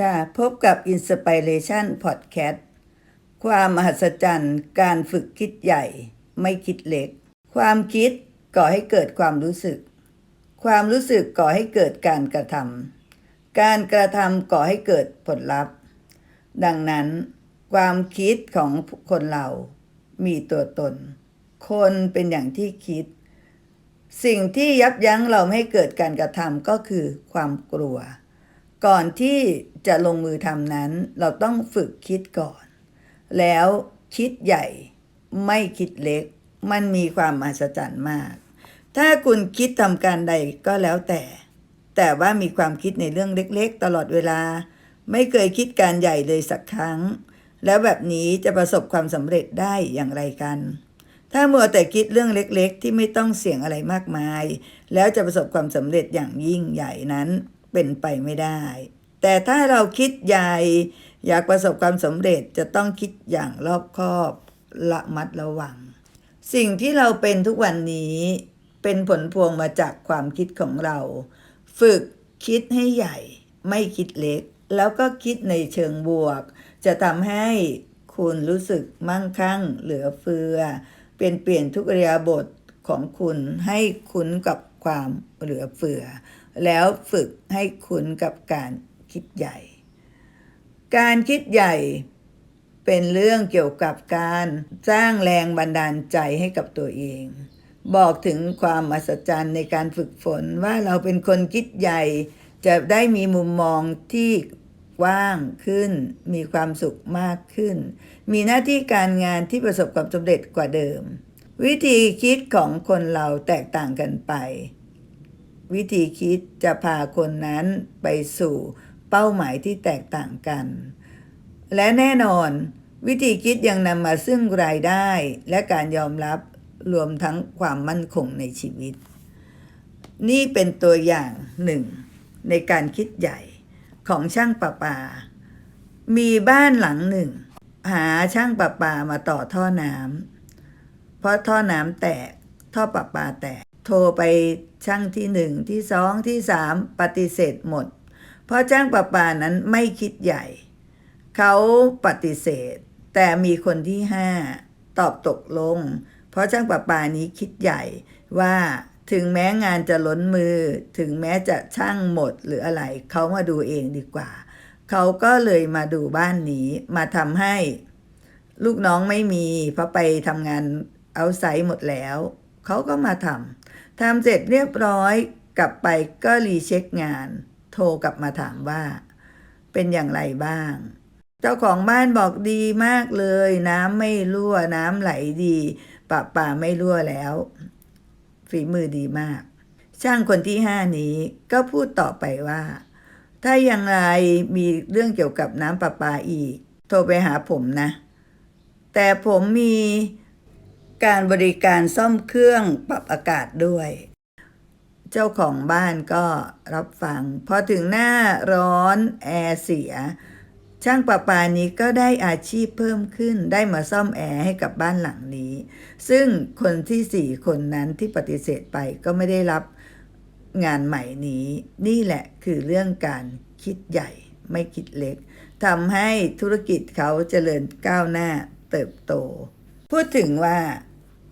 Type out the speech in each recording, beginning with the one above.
ค่ะ พบกับ Inspiration Podcast ความมหัศจรรย์การฝึกคิดใหญ่ ไม่คิดเล็ก ความคิดก่อให้เกิดความรู้สึก ความรู้สึกก่อให้เกิดการกระทำการกระทำก่อให้เกิดผลลัพธ์ ดังนั้น ความคิดของคนเรามีตัวตน คนเป็นอย่างที่คิด สิ่งที่ยับยั้งเราไม่ให้เกิดการกระทำก็คือความกลัว ก่อนที่จะลงมือทำนั้น เราต้องฝึกคิดก่อน แล้วคิดใหญ่ไม่คิดเล็ก มันมีความมหัศจรรย์มาก ถ้าคุณคิดทำการใดก็แล้วแต่ แต่ว่ามีความคิดในเรื่องเล็กๆ ตลอดเวลา ไม่เคยคิดการใหญ่เลยสักครั้ง แล้วแบบนี้จะประสบความสำเร็จได้อย่างไรกัน ถ้ามัวแต่คิดเรื่องเล็กๆ ที่ไม่ต้องเสี่ยงอะไรมากมาย แล้วจะประสบความสำเร็จอย่างยิ่งใหญ่นั้น เป็นไปไม่ได้ แต่ถ้าเราคิดใหญ่ อยากประสบความสำเร็จจะต้องคิดอย่างรอบคอบละมัดระวัง สิ่งที่เราเป็นทุกวันนี้เป็นผลพวงมาจากความคิดของเรา ฝึกคิดให้ใหญ่ ไม่คิดเล็ก แล้วก็คิดในเชิงบวก จะทำให้คุณรู้สึกมั่งคั่งเหลือเฟือ เปลี่ยนเปลี่ยนทุกเรียบทของคุณให้คุ้นกับความเหลือเฟือ แล้วฝึกให้คุ้นกับการคิดใหญ่ การคิดใหญ่เป็นเรื่องเกี่ยวกับการสร้างแรงบันดาลใจให้กับตัวเอง บอกถึงความมหัศจรรย์ในการฝึกฝนว่าเราเป็นคนคิดใหญ่ จะได้มีมุมมองที่กว้างขึ้น มีความสุขมากขึ้น มีหน้าที่การงานที่ประสบความสำเร็จกว่าเดิม วิธีคิดของคนเราแตกต่างกันไป วิธีคิดจะพาคนนั้นไปสู่เป้าหมายที่แตกต่างกัน และแน่นอน วิธีคิดยังนำมาซึ่งรายได้และการยอมรับรวมทั้งความมั่นคงในชีวิต นี่เป็นตัวอย่างหนึ่งในการคิดใหญ่ของช่างประปา มีบ้านหลังหนึ่ง หาช่างประปามาต่อท่อน้ำเพราะท่อน้ำแตกท่อประปาแตก โทรไปช่างที่หนึ่งที่สองที่สามปฏิเสธหมด เพราะช่างประปานั้นไม่คิดใหญ่ เขาปฏิเสธ แต่มีคนที่ห้าตอบตกลง เพราะช่างประปานี้คิดใหญ่ว่าถึงแม้งานจะล้นมือ ถึงแม้จะช่างหมดหรืออะไร เขามาดูเองดีกว่า เขาก็เลยมาดูบ้านนี้มาทำให้ ลูกน้องไม่มี เพราะไปทำงานเอาไซต์หมดแล้ว เขาก็มาทำ ทำเสร็จเรียบร้อยกลับไปก็รีเช็คงาน โทรกลับมาถามว่า เป็นอย่างไรบ้าง เจ้าของบ้านบอกดีมากเลย น้ำไม่รั่วน้ำไหลดีปะป่าไม่รั่วแล้ว ฝีมือดีมาก ช่างคนที่ห้านี้ก็พูดต่อไปว่า ถ้าอย่างไรมีเรื่องเกี่ยวกับน้ำประปาอีก โทรไปหาผมนะ แต่ผมมี การบริการซ่อมเครื่องปรับอากาศด้วย เจ้าของบ้านก็รับฟัง พอถึงหน้าร้อนแอร์เสีย ช่างประปานี้ก็ได้อาชีพเพิ่มขึ้น ได้มาซ่อมแอร์ให้กับบ้านหลังนี้ ซึ่งคนที่สี่คนนั้นที่ปฏิเสธไปก็ไม่ได้รับงานใหม่นี้ นี่แหละคือเรื่องการคิดใหญ่ไม่คิดเล็กทำให้ธุรกิจเขาเจริญก้าวหน้าเติบโต พูดถึงว่า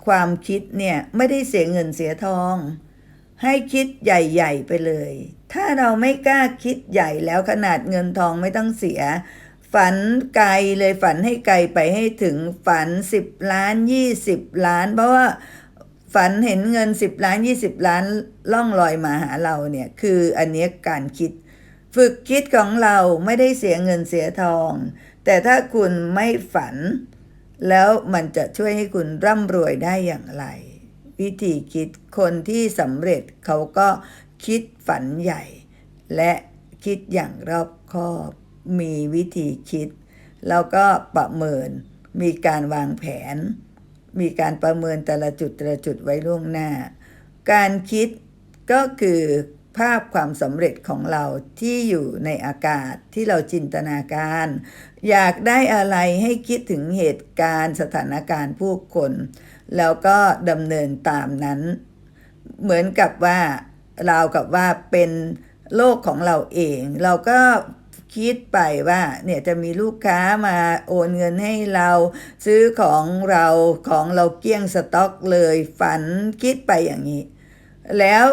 ความคิดเนี่ย ไม่ได้เสียเงินเสียทอง ให้คิดใหญ่ๆไปเลย ถ้าเราไม่กล้าคิดใหญ่แล้วขนาดเงินทองไม่ต้องเสีย ฝันไกลเลยฝันให้ไกลไปให้ถึงฝัน 10 ล้าน 20 ล้าน เพราะว่าฝันเห็นเงิน 10 ล้าน 20 ล้านล่องลอยมาหาเราเนี่ย คืออันนี้การคิด ฝึกคิดของเราไม่ได้เสียเงินเสียทอง แต่ถ้าคุณไม่ฝัน แล้วมันจะช่วยให้คุณร่ำรวยได้อย่างไร วิธีคิดคนที่สำเร็จเขาก็คิดฝันใหญ่ และคิดอย่างรอบคอบมีวิธีคิด แล้วก็ประเมินมีการวางแผน มีการประเมินแต่ละจุดแต่ละจุดไว้ล่วงหน้า การคิดก็คือ ภาพความสำเร็จของเราที่อยู่ในอากาศที่เราจินตนาการ อยากได้อะไรให้คิดถึงเหตุการณ์สถานการณ์ผู้คน แล้วก็ดำเนินตามนั้น เหมือนกับว่าเรากับว่าเป็นโลกของเราเอง เราก็คิดไปว่าเนี่ยจะมีลูกค้ามาโอนเงินให้เรา ซื้อของเราของเราเกลี้ยงสต็อกเลยฝันคิดไปอย่างนี้ แล้ว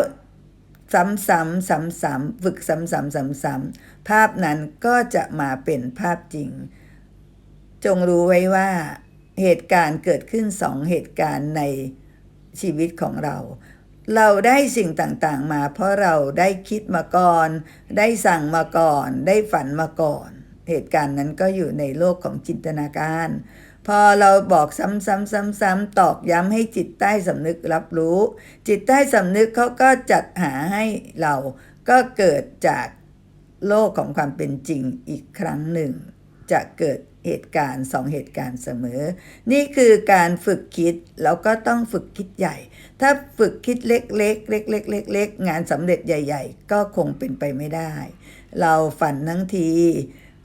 ซ้ำๆซ้ำๆฝึกซ้ำๆซ้ำๆภาพนั้นก็จะมาเป็นภาพจริง จงรู้ไว้ว่าเหตุการณ์เกิดขึ้นสองเหตุการณ์ในชีวิตของเรา เราได้สิ่งต่างๆ มาเพราะเราได้คิดมาก่อน ได้สั่งมาก่อน ได้ฝันมาก่อน เหตุการณ์นั้นก็อยู่ในโลกของจินตนาการ พอเราบอกซ้ำๆๆๆตอกย้ำให้จิตใต้สำนึกรับรู้ จิตใต้สำนึกเขาก็จัดหาให้เราก็เกิดจากโลกของความเป็นจริงอีกครั้งหนึ่ง จะเกิดเหตุการณ์สองเหตุการณ์เสมอ นี่คือการฝึกคิดแล้วก็ต้องฝึกคิดใหญ่ ถ้าฝึกคิดเล็กๆเล็กๆเล็กๆงานสำเร็จใหญ่ ๆ ก็คงเป็นไปไม่ได้ เราฝันทั้งที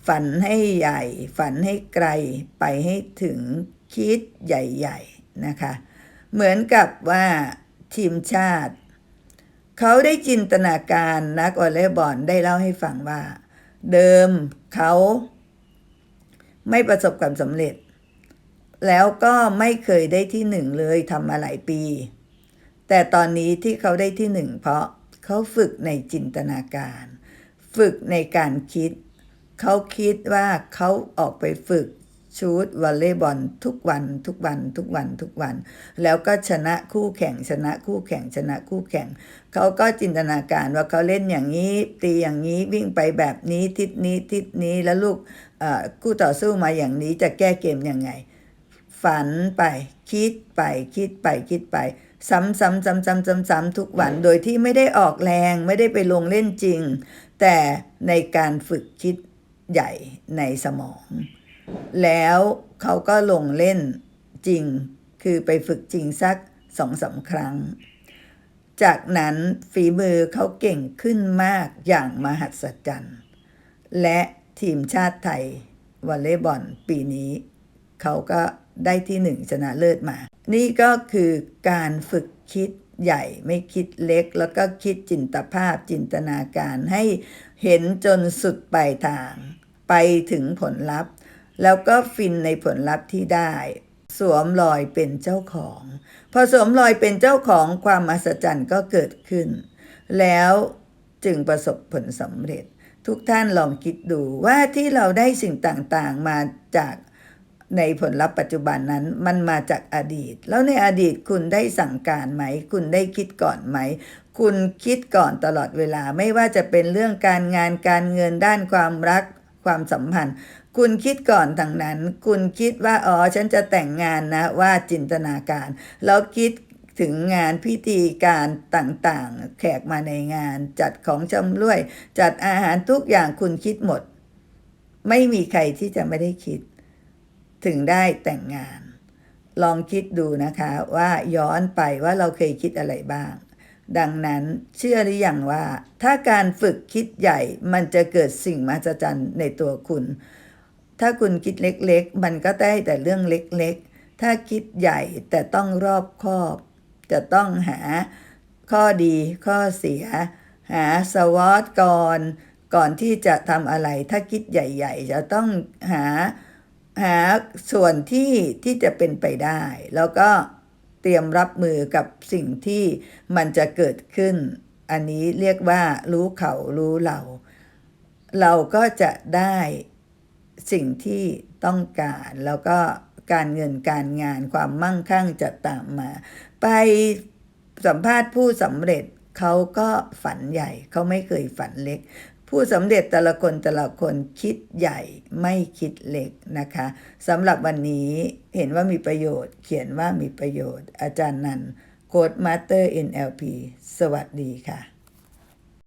ฝันให้ใหญ่ ฝันให้ไกลไปให้ถึงคิดใหญ่ๆนะคะ เหมือนกับว่าทีมชาติ เขาได้จินตนาการนักวอลเลย์บอลได้เล่าให้ฟังว่า เดิมเขาไม่ประสบความสำเร็จ แล้วก็ไม่เคยได้ที่หนึ่งเลยทำมาหลายปี แต่ตอนนี้ที่เขาได้ที่หนึ่งเพราะเขาฝึกในจินตนาการ ฝึกในการคิด เขาคิดว่าเขาออกไปฝึกชูดวอลเลย์บอลทุกวันทุกวันทุกวันทุกวัน แล้วก็ชนะคู่แข่งชนะคู่แข่งชนะคู่แข่ง เขาก็จินตนาการว่าเขาเล่นอย่างนี้ ตีอย่างนี้วิ่งไปแบบนี้ทิศนี้ทิศนี้แล้วลูกคู่ต่อสู้มาอย่างนี้จะแก้เกมยังไง ฝันไปคิดไปคิดไปคิดไป ซ้ำซ้ำซ้ำซ้ำซ้ำซ้ำทุกวันโดยที่ไม่ได้ออกแรงไม่ได้ไปลงเล่นจริง แต่ในการฝึกคิด ใหญ่ในสมอง แล้วเขาก็ลงเล่นจริง คือไปฝึกจริงสักสองสาครั้ง จากนั้นฝีมือเขาเก่งขึ้นมากอย่างมหัศจรรย์ และทีมชาติไทยวอลเลย์บอลปีนี้ เขาก็ได้ที่หนึ่งชนะเลิศมา นี่ก็คือการฝึกคิด ใหญ่ไม่คิดเล็ก แล้วก็คิดจินตภาพจินตนาการให้เห็นจนสุดปลายทาง ไปถึงผลลัพธ์ แล้วก็ฟินในผลลัพธ์ที่ได้ สวมรอยเป็นเจ้าของ พอสวมรอยเป็นเจ้าของความมหัศจรรย์ก็เกิดขึ้น แล้วจึงประสบผลสำเร็จ ทุกท่านลองคิดดูว่าที่เราได้สิ่งต่างๆมาจาก ในผลลัพธ์ปัจจุบันนั้นมันมาจากอดีต แล้วในอดีตคุณได้สั่งการไหม คุณได้คิดก่อนไหม คุณคิดก่อนตลอดเวลาไม่ว่าจะเป็นเรื่องการงานการเงินด้านความรักความสัมพันธ์ คุณคิดก่อนทางนั้น คุณคิดว่าอ๋อฉันจะแต่งงานนะว่าจินตนาการ แล้วคิดถึงงานพิธีการต่างๆ แขกมาในงาน จัดของชำร่วย จัดอาหารทุกอย่างคุณคิดหมด ไม่มีใครที่จะไม่ได้คิด ถึงได้แต่งงาน ลองคิดดูนะคะว่าย้อนไปว่าเราเคยคิดอะไรบ้าง ดังนั้นเชื่อหรือยังว่า ถ้าการฝึกคิดใหญ่มันจะเกิดสิ่งมหัศจรรย์ในตัวคุณ ถ้าคุณคิดเล็กๆ มันก็ได้แต่เรื่องเล็กๆ ถ้าคิดใหญ่แต่ต้องรอบคอบ จะต้องหาข้อดีข้อเสีย หาสวอตก่อนก่อนที่จะทำอะไร ถ้าคิดใหญ่ ๆ จะต้องหา หาส่วนที่ที่จะเป็นไปได้ แล้วก็เตรียมรับมือกับสิ่งที่มันจะเกิดขึ้น อันนี้เรียกว่ารู้เขารู้เรา เราก็จะได้สิ่งที่ต้องการ แล้วก็การเงินการงานความมั่งคั่งจะตามมา ไปสัมภาษณ์ผู้สำเร็จเขาก็ฝันใหญ่เขาไม่เคยฝันเล็ก ผู้สำเร็จแต่ละคนแต่ละคนคิดใหญ่ไม่คิดเล็กนะคะสำหรับวันนี้เห็นว่ามีประโยชน์ เขียนว่ามีประโยชน์ อาจารย์นันโค้ดมาสเตอร์ NLP สวัสดีค่ะ